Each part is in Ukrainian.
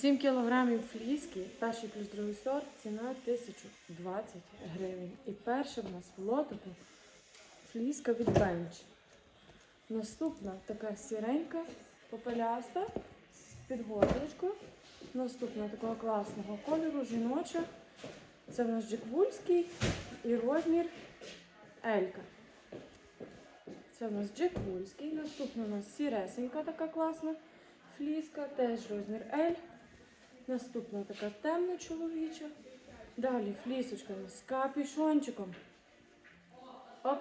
7 кілограмів фліски, перший плюс другий сорт, ціна 1020 гривень. І перша в нас в лотику фліска від Бенч. Наступна така сіренька, попеляста, з підгордочкою. Наступна такого класного кольору, жіноча. Це в нас джеквульський і розмір Елька. Це в нас джеквульський. Наступна у нас сіресенька така класна фліска, теж розмір L. Наступна така темна чоловіча. Далі флісочка з капюшончиком. Оп,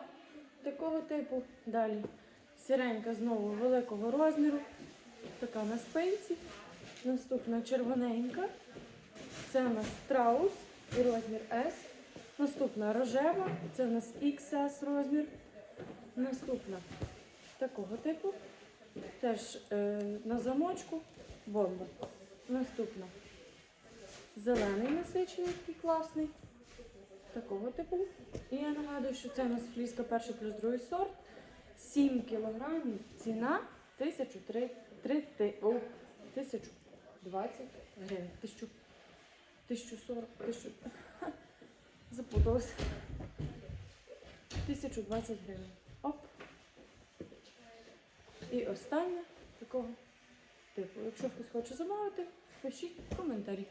такого типу. Далі сіренька знову великого розміру. Така на спинці. Наступна червоненька. Це у нас страус і розмір S. Наступна рожева. Це у нас XS розмір. Наступна такого типу. Теж е, на замочку бомба. Наступна. Зелений насичений, такий класний. Такого типу. І я нагадую, що це у нас фліска перший плюс другий сорт. 7 кілограмів. Ціна 1003, 3, о, 1020 гривень. 1000, 1040, 1000, запуталась. 1020 гривень. Оп. І останнє такого типу. Якщо хтось хоче замовити, пишіть коментарі.